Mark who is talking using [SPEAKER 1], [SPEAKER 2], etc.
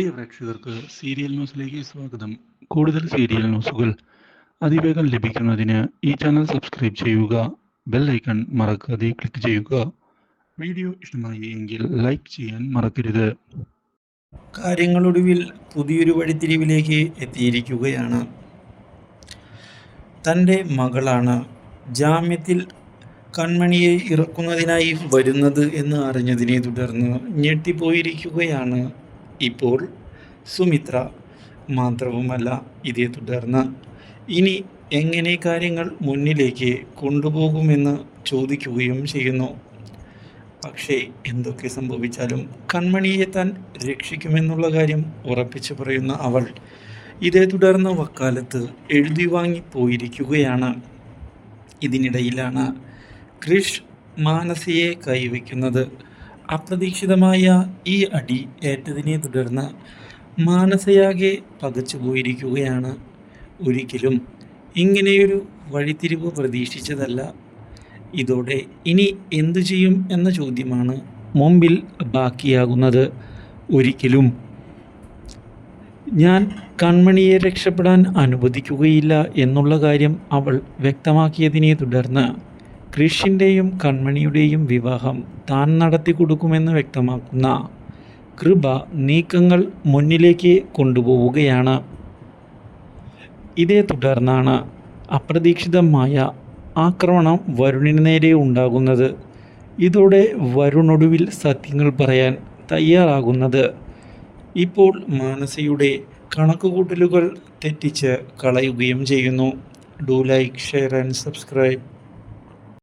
[SPEAKER 1] പ്രിയ പ്രേക്ഷകർക്ക് സീരിയൽ ന്യൂസിലേക്ക് സ്വാഗതം. കൂടുതൽ സീരിയൽ ന്യൂസുകൾ അതിവേഗം ലഭിക്കുന്നതിന് ഈ ചാനൽ സബ്സ്ക്രൈബ് ചെയ്യുക ബെൽ ഐക്കൺ മറക്കാതെ ക്ലിക്ക് ചെയ്യുക. വീഡിയോ ഇഷ്ടമായി എങ്കിൽ ലൈക്ക് ചെയ്യാൻ മറക്കരുത്.
[SPEAKER 2] കാര്യങ്ങളൊടുവിൽ പുതിയൊരു വഴിത്തിരിവിലേക്ക് എത്തിയിരിക്കുകയാണ്. തന്റെ മകളാണ് ജാമ്യത്തിൽ കൺമണിയെ ഇറക്കുന്നതിനായി വരുന്നത് എന്ന് അറിഞ്ഞതിനെ തുടർന്ന് ഞെട്ടിപ്പോയിരിക്കുകയാണ് ഇപ്പോൾ സുമിത്ര മാത്രവുമല്ല ഇതേ തുടർന്ന്. ഇനി എങ്ങനെ കാര്യങ്ങൾ മുന്നിലേക്ക് കൊണ്ടുപോകുമെന്ന് ചോദിക്കുകയും ചെയ്യുന്നു. പക്ഷേ എന്തൊക്കെ സംഭവിച്ചാലും കൺമണിയെ താൻ രക്ഷിക്കുമെന്നുള്ള കാര്യം ഉറപ്പിച്ചു പറയുന്ന അവൾ ഇതേ തുടർന്ന് വക്കാലത്ത് എഴുതി വാങ്ങി പോയിരിക്കുകയാണ്. ഇതിനിടയിലാണ് ക്രിഷ് മാനസിയെ കൈവയ്ക്കുന്നത്. അപ്രതീക്ഷിതമായ ഈ അടി ഏറ്റതിനെ തുടർന്ന് മാനസയാകെ പകച്ചു പോയിരിക്കുകയാണ്. ഒരിക്കലും ഇങ്ങനെയൊരു വഴിത്തിരിവ് പ്രതീക്ഷിച്ചതല്ല. ഇതോടെ ഇനി എന്തു ചെയ്യും എന്ന ചോദ്യമാണ് മുമ്പിൽ ബാക്കിയാകുന്നത്. ഒരിക്കലും. ഞാൻ കൺമണിയെ രക്ഷപ്പെടാൻ അനുവദിക്കുകയില്ല എന്നുള്ള കാര്യം അവൾ വ്യക്തമാക്കിയതിനെ തുടർന്ന് കൃഷിന്റെയും കൺമണിയുടെയും വിവാഹം താൻ നടത്തി കൊടുക്കുമെന്ന് വ്യക്തമാക്കുന്ന കൃപ നീക്കങ്ങൾ മുന്നിലേക്ക് കൊണ്ടുപോവുകയാണ്. ഇതേ തുടർന്നാണ് അപ്രതീക്ഷിതമായ ആക്രമണം വരുണിന് നേരെ ഉണ്ടാകുന്നത്. ഇതോടെ വരുണൊടുവിൽ സത്യങ്ങൾ പറയാൻ തയ്യാറാകുന്നത്. ഇപ്പോൾ മാനസയുടെ കണക്കുകൂട്ടലുകൾ തെറ്റിച്ച് കളയുകയും ചെയ്യുന്നു. Do like share and subscribe.